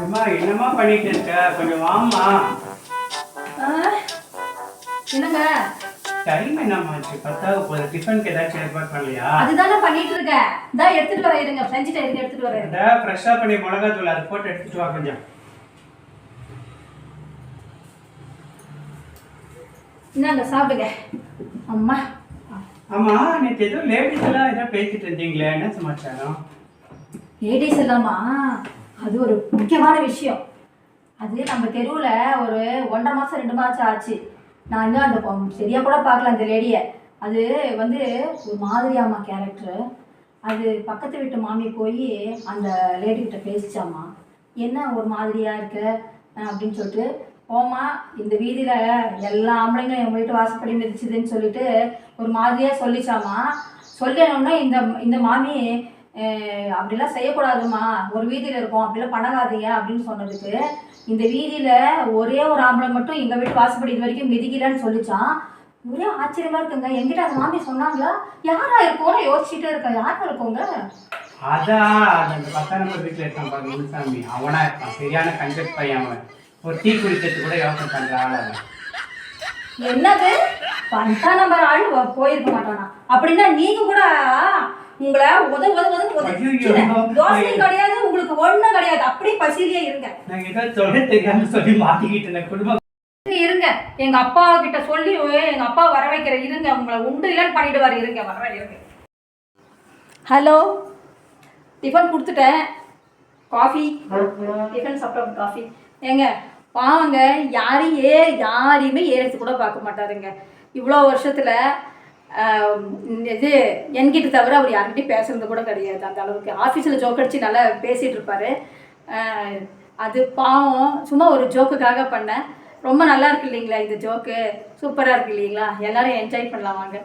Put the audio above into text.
அம்மா என்னம்மா பண்ணிட்டு இருக்க? கொஞ்சம் வாம்மா. என்னங்க? டைம் என்னம்மா ஆச்சு? பத்தாவது போகுது. டிஃபனுக்கு ஏதாச்சும் ஏற்பாடு பண்ணலையா? அதுதானே பண்ணிட்டு இருக்கேன் இதான் எடுத்துட்டு வரேன் இருங்க செஞ்சுட்டு இருங்க எடுத்துட்டு வரேன் இருங்க. அதான் ஃப்ரெஷ்ஷாக பண்ணி மிளகா தூள் அது போட்டு எடுத்துட்டு வா கொஞ்சம். இந்தாங்க சாப்பிடுங்க. அம்மா. ஆமா நேற்று ஏதோ லேடிஸ் எல்லாம் ஏதோ பேசிட்டு இருந்தீங்களே. என்ன சமாச்சாரம்? லேடிஸ் இல்லாமா அது ஒரு முக்கியமான விஷயம். அது நம்ம தெருவில் ஒரு ஒன்றரை மாதம் ரெண்டு மாதம் ஆச்சு. நான் இன்னும் அந்த சரியாக கூட பார்க்கல அந்த லேடியை. அது வந்து ஒரு மாதிரியாம்மா கேரக்டரு அது பக்கத்து வீட்டு மாமி போய் அந்த லேடி கிட்ட பேசிச்சாம்மா. என்ன ஒரு மாதிரியாக இருக்க? அப்படின்னு சொல்லிட்டு போமா இந்த வீதியில் எல்லா ஆம்பளைங்களும் எங்கள் வீட்டு வாசப்படி மிதிச்சுதுன்னு சொல்லிட்டு ஒரு மாதிரியாக சொல்லிச்சாமா சொல்லணும்னா இந்த இந்த மாமி அப்படிலாம் செய்யக்கூடாதும்மா. ஒரு வீதியில இருக்கோம். அப்படிலாம் பண்ணாதீங்க. அப்படின்னு சொன்னதுக்கு இந்த வீதியில ஒரே ஒரு ஆம்பளை மட்டும் எங்க வீட்டு வாசப்படி இது வரைக்கும் மிதிக்கலன்னு சொல்லிச்சான். ஒரே ஆச்சரியமா இருக்குங்க. எங்கிட்ட அந்த மாமி சொன்னாங்களா? யாரா இருக்கும்னு யோசிச்சுட்டே இருக்கேன் யாரா இருக்குங்க? அதான் அந்த பத்தாம் நம்பர் வீட்டில் இருக்கான் பாரு முனுசாமி. அவனா இருக்கான். சரியான கஞ்சட் பையன் அவன். ஒரு டீ குடிக்கிறதுக்கு கூட யோசனை பண்ற ஆள் அவன். என்னது? பண்டா நம்பர் ஆள் போயிருக்க மாட்டானா? அப்படின்னா நீங்க கூட உங்களை உத உத உத. தோசையும் கிடையாது உங்களுக்கு ஒண்ணும் கிடையாது. அப்படியே பசியிலே இருங்க. இருங்க. எங்க அப்பா கிட்ட சொல்லி எங்க அப்பா வர வைக்கிற இருங்க. உங்களை உண்டு இல்லைன்னு பண்ணிடுவாரு. இருங்க வர இருங்க. ஹலோ? டிஃபன் கொடுத்துட்டேன். காஃபி. டிஃபன் சாப்பிட்டோம் காஃபி. ஏங்க பாவங்க யாரையும் ஏ யாரையுமே ஏறது கூட பார்க்க மாட்டாருங்க. இவ்வளோ வருஷத்தில் இது என்கிட்ட தவிர அவர் யார்கிட்டையும் பேசுறது கூட கிடையாது. அந்த அளவுக்கு ஆஃபீஸில் ஜோக் அடிச்சு நல்லா பேசிகிட்டு இருப்பாரு. அது பாவம். சும்மா ஒரு ஜோக்குக்காக பண்ணேன். ரொம்ப நல்லா இருக்கு இல்லைங்களா இந்த ஜோக்கு சூப்பராக இருக்கு இல்லைங்களா? எல்லாரும் என்ஜாய் பண்ணலாம் வாங்க.